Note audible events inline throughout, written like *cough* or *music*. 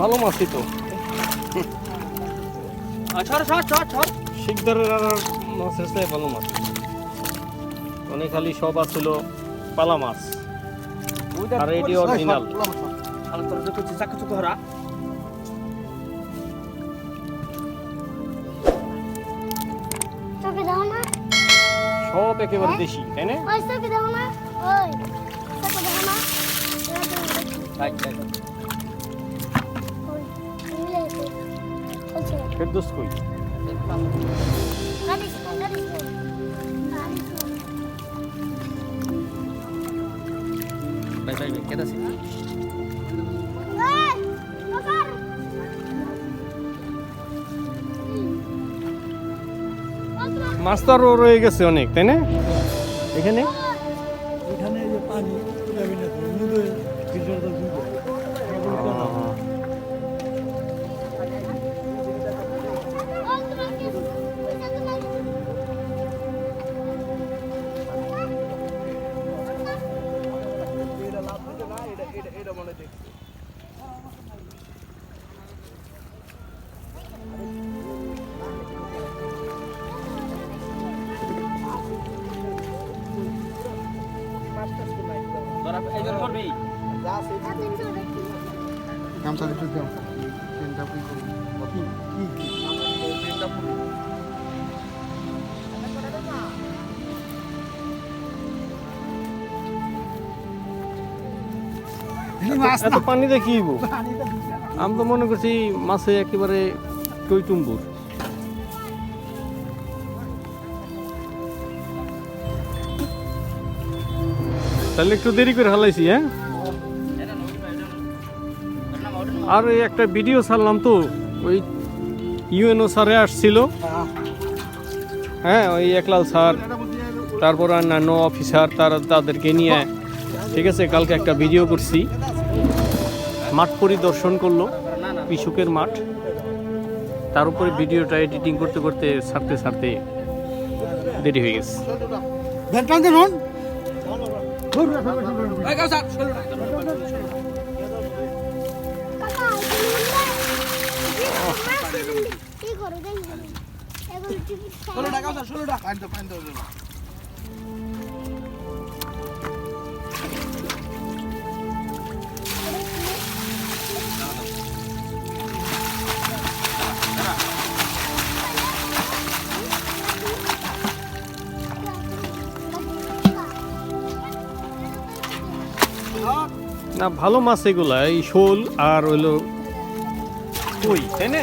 ভালো মাছই তো। শিকদারের আর মাছের চেয়ে ভালো মাছ। অনেক খালি সব আছিল পালা মাছ। আর এটি অরিজিনাল আর তোর যে কিছু চাকু চুকু হরা। চোখে দাও না সব একেবারে দেশি তাই না? ফেরদোস কই কেদা মাছ তো আরও রয়ে গেছে অনেক তাই না? এখানে? দেখি গামছা দিতে দাও। তিনটা কি কি এত পানি দেখিব আমি তো মনে করছি মাছে একেবারে টইটুম্বুর তাহলে একটু দেরি করে হালাইছি হ্যাঁ? আর এই একটা ভিডিও ছাড়লাম তো ওই ইউএনও স্যারে আসছিল। হ্যাঁ ওই একলাল স্যার তারপর অন্যান্য অফিসার তারা তাদেরকে নিয়ে ঠিক আছে কালকে একটা ভিডিও করছি। মাঠ পরিদর্শন করল পিসুকের মাঠ। তার উপরে ভিডিওটা এডিটিং করতে করতে ছাড়তে ছাড়তে দেরি হয়ে গেছে। ভেন্টান ষোলো টাকা স্যার ষোলো টাকা। পানি তো না ভালো মাছ এগুলা এই শোল আর হইল কই তাই না?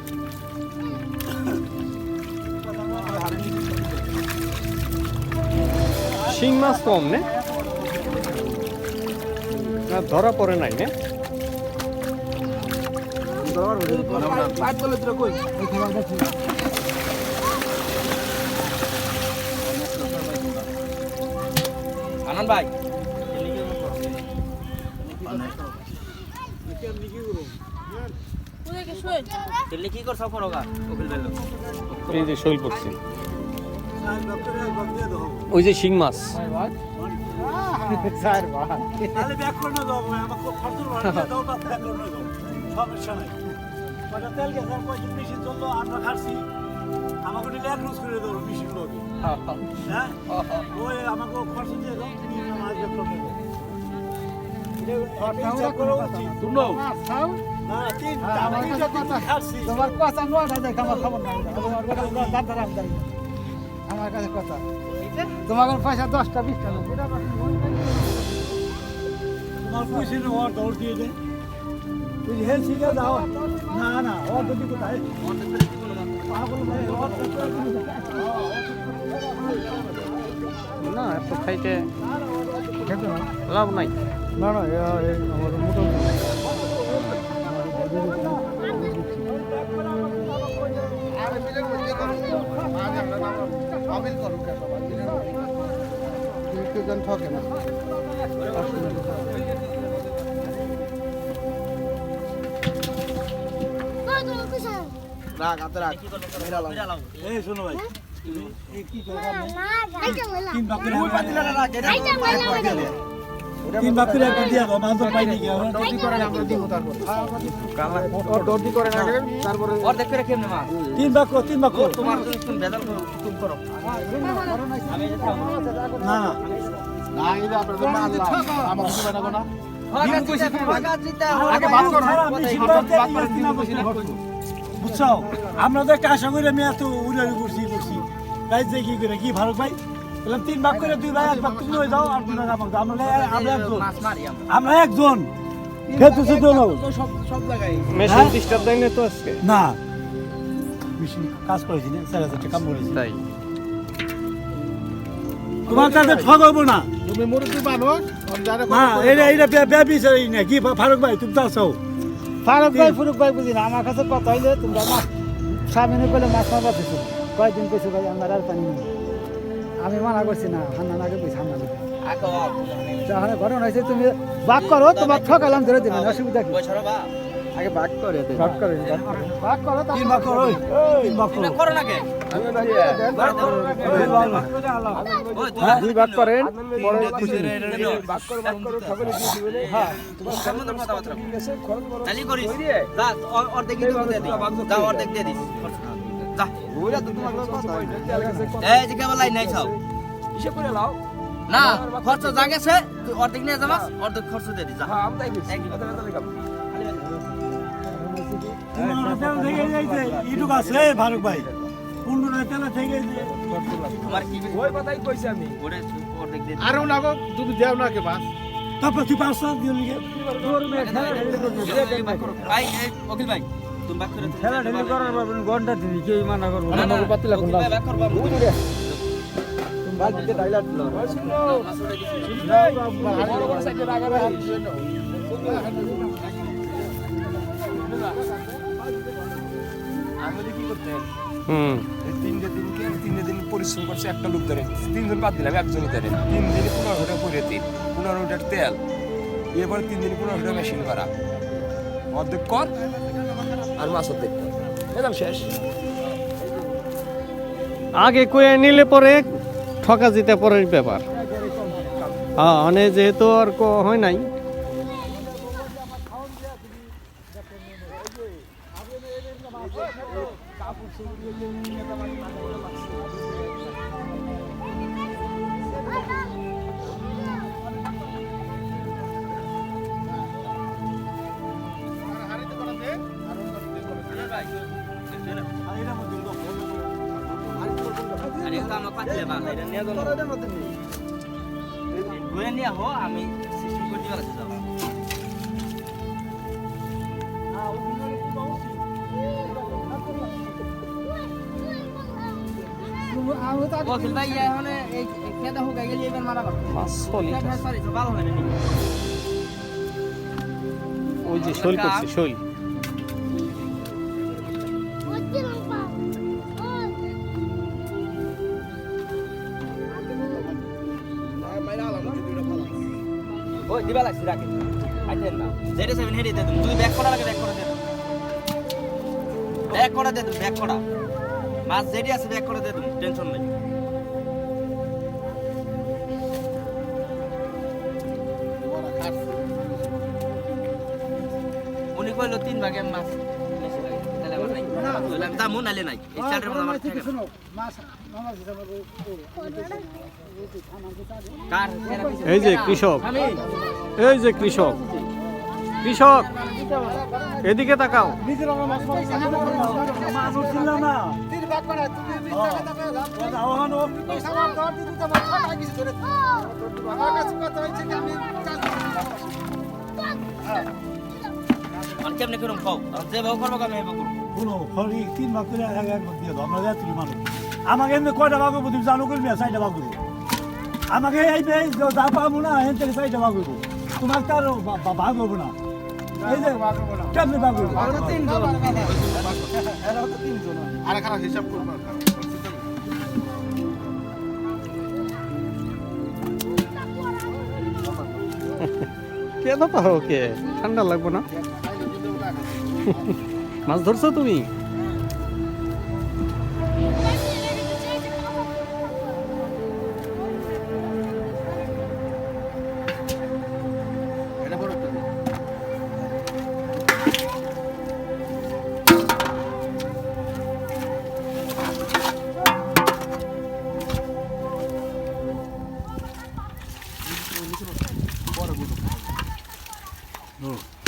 শিং মাছ কম নে। না ধরা পড়ে নাই নে। আনন্দ ভাই। কি করছ? ফরগা কপিল বেল এই যে শৈল পড়ছে। ওই যে শিং মাছ আমাকে নিলে এক রোজ করে দেবো লোকে হ্যাঁ ওই আমাকে খরচ দিয়ে দাও তুমি মাছ করে তোমার কথা দেখ আমার খবর নাই আমার কাছে কথা। তোমার কাছে পয়সা দশটা বিশটা তোমার পয়সা নেওয়ার দৌড় দিয়ে দে। তুই হেল শিখে দাও না না ওর যদি কোথায়? পাগল ভাই ওর না এত খাইতে লাভ নাই। না না আমার মোটামুটি এই শোনো ভাই। কি করে না গাইটা বলা তিন ভাগ করে একবার- গাইটা বলা তিন ভাগ করে একবার দিয়ে দাও মাছ পাইনি কি হবে অর্ধেক করে কেমনে মাছ তিন ভাগ করো, তিন ভাগ করো। তোমার তুমি করো তুমি করো। আমি যেতে পারব না। না বুঝছ? আমরা তো একটা আশা করে আমি এত উড়ে করছি করছি। তাই যে কি করে কি ভারত ভাই? বললাম তিন ভাগ করে দুই ভাই এক ভাগ তুমি হয়ে যাও আর দুই ভাগ আমাকে দাও। আমরা আমরা একজন। মাছ মারি আমরা। আমরা একজন। খেতে শুধু হলো? মেশিন ডিস্টার্ব দেয় না তো আজকে? না। মেশিন কাজ করেছি না চার হাজার টাকা মরেছি তাই। তোমার কাছে ঠকাবো না। তুমি মুরব্বী মানুষ যারা না এটা এটা ব্যবসা না কি ফারুক ভাই তুমি তো আছো। ফারুক ভাই ফুরুক ভাই বুঝি না আমার কাছে কথা হইলে তোমরা মাছ কইলে মাছ মারবা কইছো ভাই আমার আর পানি নেই আমি মানা করছি না হান্না আগে কইছি হান্না যখন ঘটনা হয়েছে তুমি বাক করো তোমার ঠকালাম ধরে দেবেন অসুবিধা কি? বছর বা বাক করে বাক করো বাক করো। তিন ভাগ করো তিন ভাগ করো। করো না কে? দুই ভাগ করেন পরে বাক করো বাক করো সকলে দিয়ে দিবেন হ্যাঁ তোমার কেমন কথাবার্তা। চালি করিস। যা অর্ধেক দিয়ে দিস যা অর্ধেক দিয়ে দিস যা এই যে কেবল লাইন নাই সব হিসেব করে লাও না খরচ যা গেছে তুই অর্ধেক নিয়ে যাবাস অর্ধেক খরচ দিয়ে দিস যা হ্যাঁ আমি তাই পনেরো তেল থেকে যাইছে ইটুক আছে ফারুক ভাই পনেরো তেল থেকে যাইছে তোমার কি ওই কথাই কইছি আমি ওরে অর্ধেক দিয়ে দিস। আরও না তুমি দেও না কে বাস তারপর তুই ভাই খেলা ঢেলে করার পারবেন ঘণ্টা দিবি কে মানা করব? না না পাতিলা হুম। তিনটে দিনকে তিনটে দিন পরিশ্রম করছে একটা লোক ধরে। তিনজন বাদ দিলাম একজনই ধরে। তিন দিনে পনেরো ঘণ্টা করে তিন পনেরো ঘণ্টার তেল। এরপরে তিন দিনে পনেরো ঘণ্টা মেশিন করা। অর্ধেক কর আর এরকম শেষ। আগে কয়ে নিলে পরে ঠকা জিতে পরের ব্যাপার। হ্যাঁ মানে যেহেতু আর হয় নাই পাতলে বাল এটা নিয়ে গেল। ঘুরে নিয়ে হো আমি সিস্টেম করে দিবার আছে যাও অখিল ভাই এখন এই খেতে হোক গেলে এবার মারা পারব পাঁচশো লিটার সরি ভালো না? ওই যে শৈল করছে শৈল। ওই দিবা লাগছে রাখে। আইতেন না। যেটা সেভেন হেডে দে তুমি তুই ব্যাক করা লাগে ব্যাক করে দে ব্যাক করা দে তুমি ব্যাক করা। মাছ যেটি আছে ব্যাক করে দে তুমি টেনশন নাই। উনি কইলো তিন ভাগে মাছ। তাহলে আবার নাই। তাহলে আমি দামও নাইলে নাই। এই চালের মধ্যে আমার থাকে? এই যে কৃষক এই যে কৃষক কৃষক এদিকে তাকাও। আর কেমনে খাও যে ভাও করব আমি হেবা করব কোনো খড়ি তিন ভাগ করে এক ভাগ দিয়ে দাও আমরা যাত্রী মানুষ আমাকে এমনি কয়টা ভাগ তুমি জানো করবি চারটা ভাগ হব আমাকে এই যে যা পাবো না এখান থেকে চারটা ভাগ হব তোমার কারও ভাগ হব না। এই যে কেমনে বাবু কে তো পারো কে ঠান্ডা লাগবে না। *laughs* মাছ ধরছো তুমি?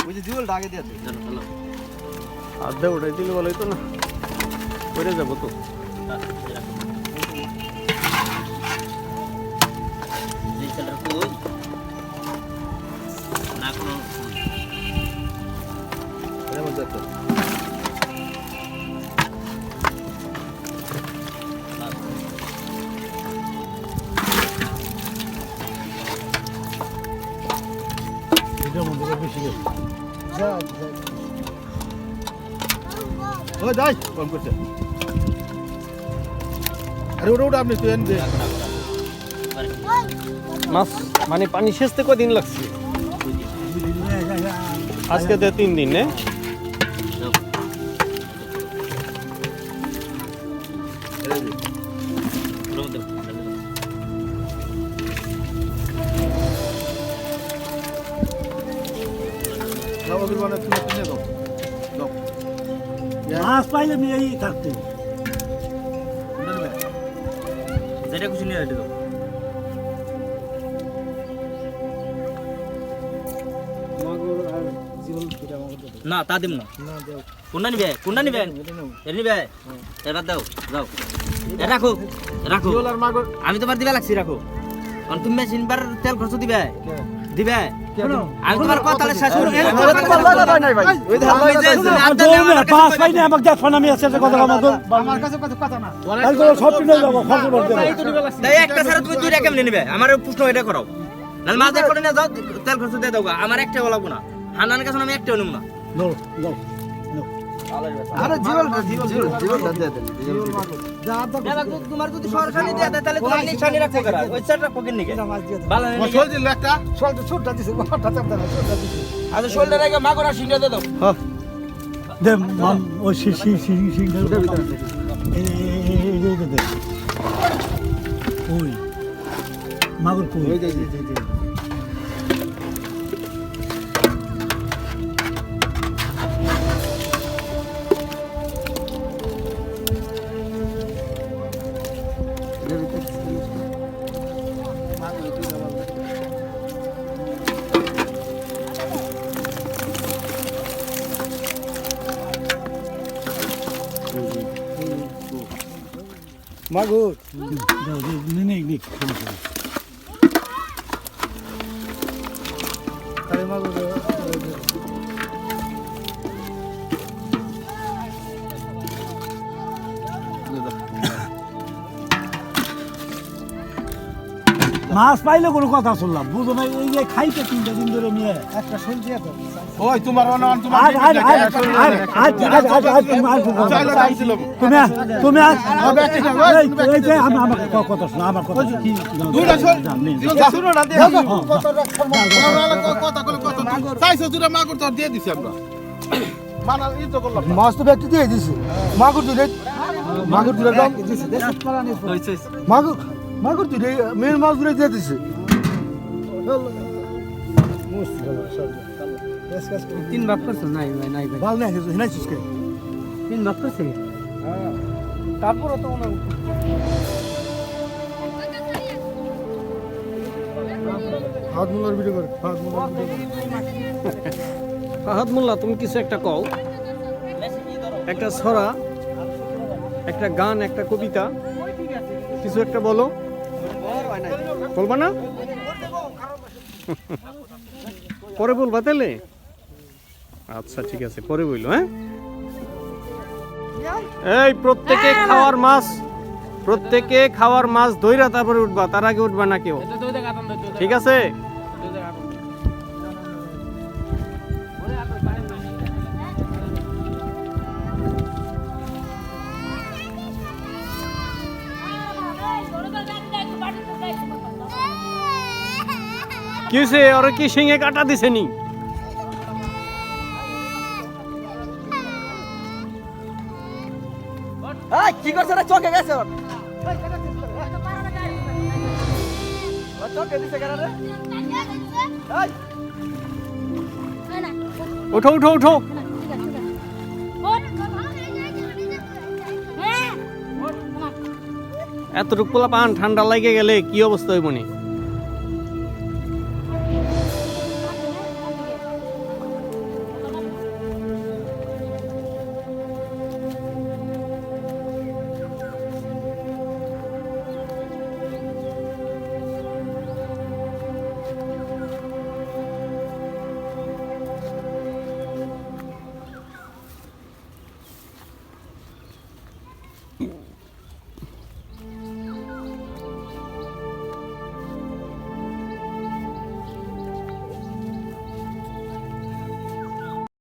ওই যে জুয়েল ডাকে দিয়ে আর্ধে ওটাই দিলে বলো তো না। ওইটা যাব তো। না কোনো মধ্যে বেশি ও যাই কম করছে। আরে ওটা ওটা আপনি তুই দে। মাছ মানে পানি সেচতে কদিন লাগছে? আজকে তো তিন দিন নে? মাছ পাইলে নিয়েই থাকতো। যেটা নিয়ে দাও। না তা দিম না। কোনটা নিবে? কোনটা নিবে? এর নিবে? এবার দাও যাও। রাখো রাখো। আমি তোমার দিবে লাগছি রাখো। কারণ তুমি মেশিন বার তেল খরচ দিবে। দিবে? আমি তোমার কথা শেষ করব পাঁচ পাইনি আমাকে দেখো আমি আছে কথা আমার কাছে কথা না সব কিনে যাব খরচ করতে তাই একটা ছাড়া তুমি দুইটা কেমনে নিবে? আমার প্রশ্ন এটা করো। নাহলে মাছ করে না যাও তেল খরচ দিয়ে দাও। আমার একটা লাগবো না। হানানের কাছে আমি একটাও নেব না। আরে জীবন জীবন জীবন দে দে যা দাও এবার তো তোমার যদি সরাসরি দিয়ে দেয় তাহলে তোমার নিশানি রাখো কেন ওই সাইড রাখো কেন নিকে মাছ দিয়ে দাও ভালো ও চল দিল একটা সলটা ছোটটা দিছে বড়টা চাপটা না ছোটটা দিছে আচ্ছা শোল্ডার রেখে মাগরা সিংটা দিয়ে দাও দে মাম ওই সি সি সি সি এই এই এই এই দে ওই মাগুর কই ওই 마그 너네 이거 মাছ পাইলে কোনো কথা শুনলাম। বুঝো না এই যে খাইতে তিনটা দিন ধরে নিয়ে একটা সবজি আছে ওই তোমার অনন তোমার তুমি তুমি এই যে আমি আমার কথা আমার কথা কি? দুইটা শুনো না। কথা মাগুর তো দিয়ে দিছি আমরা। মাছ তো দিয়ে দিছি। মাগুর মাগুর মাগুর মাগুর দিলে মেন মাছ দিলে দিয়ে দিছে। তিন ভাগ করছ? নাই নাই ভালো নাই হিনাই নাই সুস্কে তিন ভাগ করছে তারপরে তো ওনার হাত মুলার ভিডিও করে ফাহাদ মোল্লা তুমি কিছু একটা কও। একটা ছড়া একটা গান একটা কবিতা। কিছু একটা বলো। বলবা না? পরে বলবা তাহলে আচ্ছা ঠিক আছে পরে বইলো হ্যাঁ? এই প্রত্যেকে খাওয়ার মাছ প্রত্যেকে খাওয়ার মাছ ধইরা তারপরে উঠবা তার আগে উঠবা না কেউ। ঠিক আছে? কি হয়েছে ওরা কি সিংহে কাটা দিছে নি? কি করছ রে? চোখে গেছে ওর। দিছে কেন রে? উঠো এতটুকু পোলা পান ঠান্ডা লাগে গেলে কি অবস্থা হইব নি?